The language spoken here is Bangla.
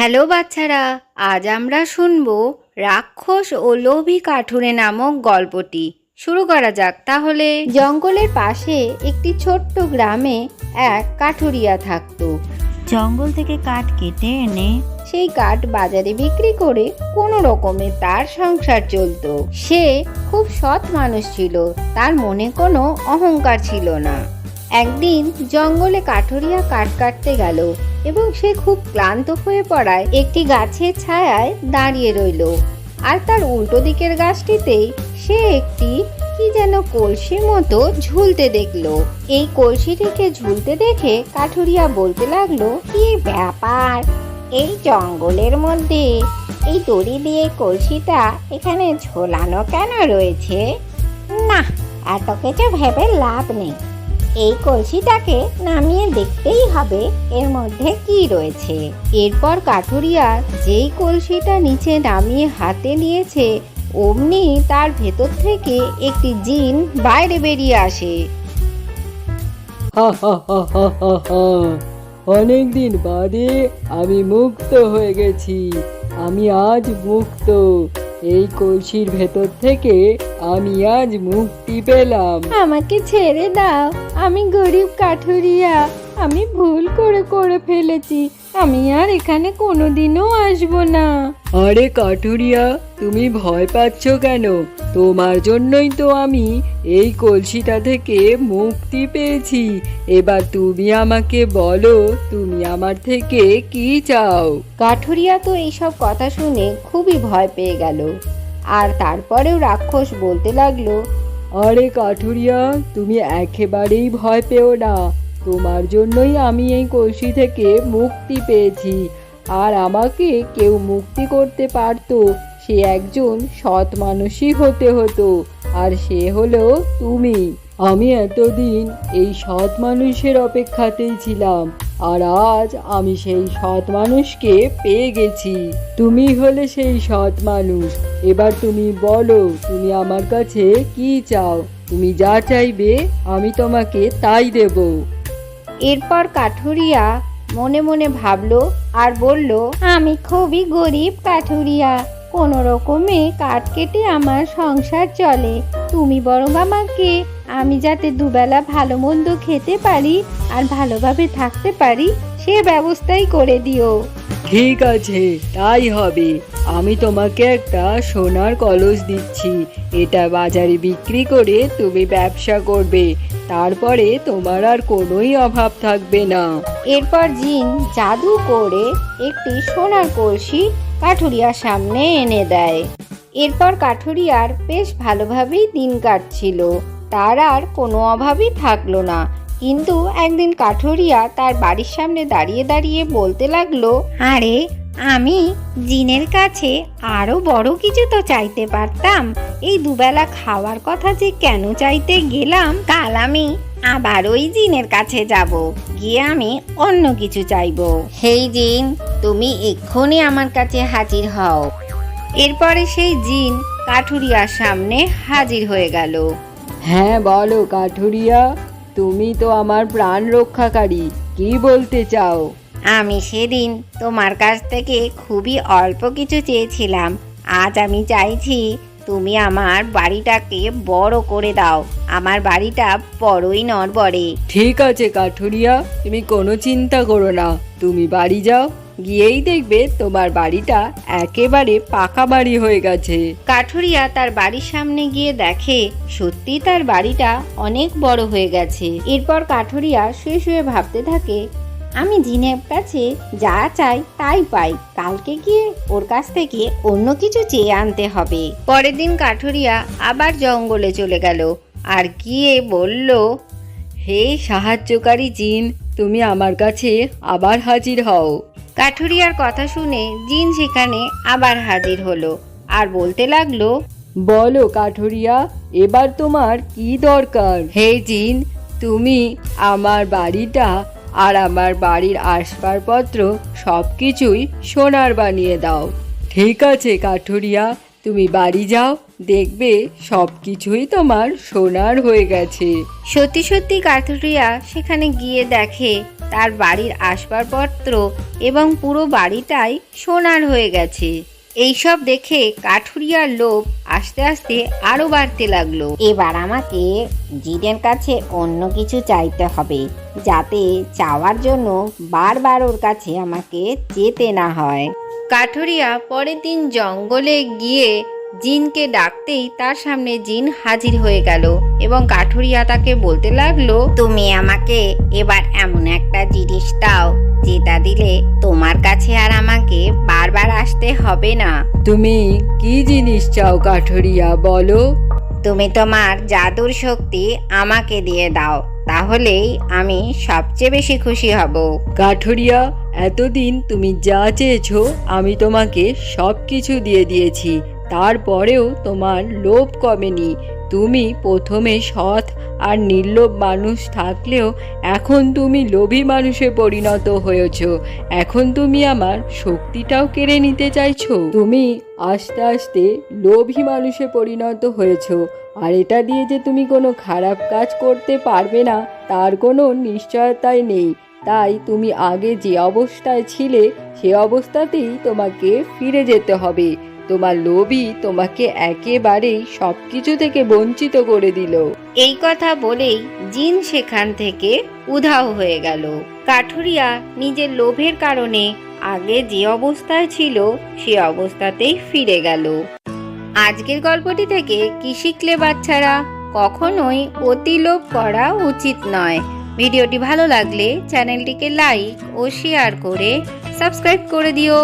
হ্যালো বাচ্চারা আজ আমরা শুনব রাক্ষস ও লোভী কাঠুরে নামক গল্পটি। শুরু করা যাক তাহলে। জঙ্গলের পাশে একটি ছোট্ট গ্রামে এক কাঠুরিয়া থাকতো। জঙ্গল থেকে কাঠ কেটে এনে সেই কাঠ বাজারে বিক্রি করে কোনো রকমে তার সংসার চলতো। সে খুব সৎ মানুষ ছিল তার মনে কোনো অহংকার ছিল না। একদিন জঙ্গলে কাঠুরিয়া কাঠ কাটতে গেল। এবং সে খুব ক্লান্ত হয়ে পড়ায়। একটি গাছের ছায়ায় দাঁড়িয়ে রইল। আর তার উল্টো দিকের গাছটিতেই সে একটি কি যেন কলসির মতো ঝুলতে দেখল। এই কলসিটিকে ঝুলতে দেখে কাঠুরিয়া বলতে লাগল, কি ব্যাপার? এই জঙ্গলের মধ্যে এই দড়ি দিয়ে কলসিটা এখানে ঝোলানো কেন রয়েছে? না, এত কিছু ভেবে লাভ নেই। এই কলসিটাকে নামিয়ে দেখতেই হবে এর মধ্যে কি রয়েছে। এরপর কাঠুরিয়া যেই কলসিটা নিচে নামিয়ে হাতে নিয়েছে, অমনি তার ভেতর থেকে একটি জিন বাইরে বেরিয়ে আসে। অনেক দিন বাদে আমি মুক্ত হয়ে গেছি। আমি আজ মুক্ত। এই কলসির ভেতর থেকে আমি আজ মুক্তি পেলাম। আমাকে ছেড়ে দাও আমি গরিব কাঠুরিয়া। আমি ভুল করে করে ফেলেছি। আমি আর এখানে কোনোদিনও আসব না। আরে কাঠুরিয়া তুমি ভয় পাচ্ছ কেন? তোমার জন্যই তো আমি এই কলসিটা থেকে মুক্তি পেয়েছি। এবার তুমি আমাকে বলো তুমি আমার থেকে কি চাও? কাঠুরিয়া তো এইসব কথা শুনে খুবই ভয় পেয়ে গেল। আর তারপরেও রাক্ষস বলতে লাগল আরে কাঠুরিয়া তুমি একেবারেই ভয় পেও না। তোমার জন্যই আমি এই কলসি থেকে মুক্তি পেয়েছি। আর আমাকে কেউ মুক্তি করতে পারতো, সে একজন সৎ মানুষই হতে হতো, আর সে হলো তুমি। আমি এতদিন এই সৎ মানুষের অপেক্ষাতেই ছিলাম, আর আজ আমি সেই সৎ মানুষকে পেয়ে গেছি। তুমি হলে সেই সৎ মানুষ। এবার তুমি বলো, তুমি আমার কাছে কি চাও? তুমি যা চাইবে, আমি তোমাকে তাই দেব। এরপর কাঠুরিয়া মনে মনে ভাবলো আর বলল, আমি খুবই গরিব কাঠুরিয়া। কোনো রকমে কাঠ কেটে আমার সংসার চলে। তুমি বরং আমাকে, আমি যাতে দুবেলা ভালো মন্দ খেতে পারি আর ভালোভাবে থাকতে পারি, সে ব্যবস্থাই করে দিও। ঠিক আছে, তাই হবে। আমি তোমাকে একটা সোনার কলস দিচ্ছি। এটা বাজারে বিক্রি করে তুমি ব্যবসা করবে। তারপরে তোমার আর কোনোই অভাব থাকবে না। এরপর জিন জাদু করে একটি সোনার কলসি কাঠুরিয়ার সামনে এনে দেয়। এরপর কাঠুরিয়ার বেশ ভালোভাবেই দিন কাটছিল। তার আর কোনো অভাবই থাকল না। কিন্তু একদিন কাঠুরিয়া তার বাড়ির সামনে দাঁড়িয়ে দাঁড়িয়ে বলতে লাগল আরে আমি জিনের কাছে আরও বড় কিছু তো চাইতে পারতাম। এই দুবেলা খাওয়ার কথা যে কেন চাইতে গেলাম কাল আমি আবার ওই জিনের কাছে যাব। গিয়ে আমি অন্য কিছু চাইব। হেই জিন তুমি এক্ষুনি আমার কাছে হাজির হও। এরপরে সেই জিন কাঠুরিয়ার সামনে হাজির হয়ে গেল। হ্যাঁ বলো কাঠুরিয়া তুমি তো আমার প্রাণ রক্ষাকারী কি বলতে চাও? আমি সেদিন তোমার কাছ থেকে খুবই অল্প কিছু চেয়েছিলাম। আজ আমি চাইছি তুমি আমার বাড়িটাকে বড় করে দাও। আমার বাড়িটা বড়ই নড়বড়ে। ঠিক আছে কাঠুরিয়া তুমি কোনো চিন্তা করো না। তুমি বাড়ি যাও গিয়েই দেখবে তোমার বাড়িটা একেবারে পাকা বাড়ি হয়ে গেছে। কাঠুরিয়া তার বাড়ির সামনে গিয়ে দেখে সত্যি তার বাড়িটা অনেক বড় হয়ে গেছে। এরপর কাঠুরিয়া শুয়ে শুয়ে ভাবতে থাকে আমি জিনের কাছে যা চাই তাই পাই। কালকে গিয়ে ওর কাছ থেকে অন্য কিছু চেয়ে আনতে হবে। পরের দিন কাঠুরিয়া আবার জঙ্গলে চলে গেল আর গিয়ে বলল হে সাহায্যকারী জিন তুমি আমার কাছে আবার হাজির হও। কাঠুরিয়ার কথা শুনে জিন সেখানে আবার হাজির হলো আর বলতে লাগল বলো কাঠুরিয়া এবার তোমার কি দরকার? হে জিন তুমি আমার বাড়িটা আর আমার বাড়ির আসবাবপত্র সব কিছুই সোনার বানিয়ে দাও। ঠিক আছে, কাঠুরিয়া, তুমি বাড়ি যাও, দেখবে সব কিছুই তোমার সোনার হয়ে গেছে। সত্যি সত্যি, কাঠুরিয়া, সেখানে গিয়ে দেখে তার বাড়ির আসবাবপত্র এবং পুরো বাড়িটাই সোনার হয়ে গেছে। এইসব দেখে কাঠুরিয়ার লোভ আস্তে আস্তে আরও বাড়তে লাগল। এবার আমাকে জিনের কাছে অন্য কিছু চাইতে হবে, যাতে চাওয়ার জন্য বারবার ওর কাছে আমাকে যেতে না হয়। কাঠুরিয়া পরের দিন জঙ্গলে গিয়ে জিনকে ডাকতেই তার সামনে জিন হাজির হয়ে গেল এবং কাঠুরিয়া তাকে বলতে লাগল, তুমি আমাকে এবার এমন একটা জিনিস দাও, যেটা দিলে তোমার কাছে আর আমাকে বারবার আসতে হবে না। তুমি কি জিনিস চাও কাঠুরিয়া বলো? তুমি তোমার জাদুর শক্তি আমাকে দিয়ে দাও তাহলেই আমি সবচেয়ে বেশি খুশি হব। কাঠুরিয়া এতদিন তুমি যা চেয়েছো আমি তোমাকে সব কিছু দিয়ে দিয়েছি। তারপরেও তোমার লোভ কমেনি। তুমি প্রথমে সৎ আর নির্লোভ মানুষ থাকলেও এখন তুমি লোভী মানুষে পরিণত হয়েছ। এখন তুমি আমার শক্তিটাও কেড়ে নিতে চাইছো। তুমি আস্তে আস্তে লোভী মানুষে পরিণত হয়েছ। আর এটা দিয়ে যে তুমি কোনো খারাপ কাজ করতে পারবে না, তার কোনো নিশ্চয়তাই নেই। তাই তুমি আগে যে অবস্থায় ছিলে, সে অবস্থাতেই তোমাকে ফিরে যেতে হবে। তোমার লোভই তোমাকে একেবারেই সব কিছু থেকে বঞ্চিত করে দিল। এই কথা বলেই জিন সেখান থেকে উধাও হয়ে গেল। কাঠুরিয়া নিজের লোভের কারণে আগে যে অবস্থায় ছিল, সে অবস্থাতেই ফিরে গেল। আজকের গল্পটি থেকে কি শিখলে বাচ্চারা, কখনোই অতি লোভ করা উচিত নয়। ভিডিওটি ভালো লাগলে চ্যানেলটিকে লাইক ও শেয়ার করে সাবস্ক্রাইব করে দিও।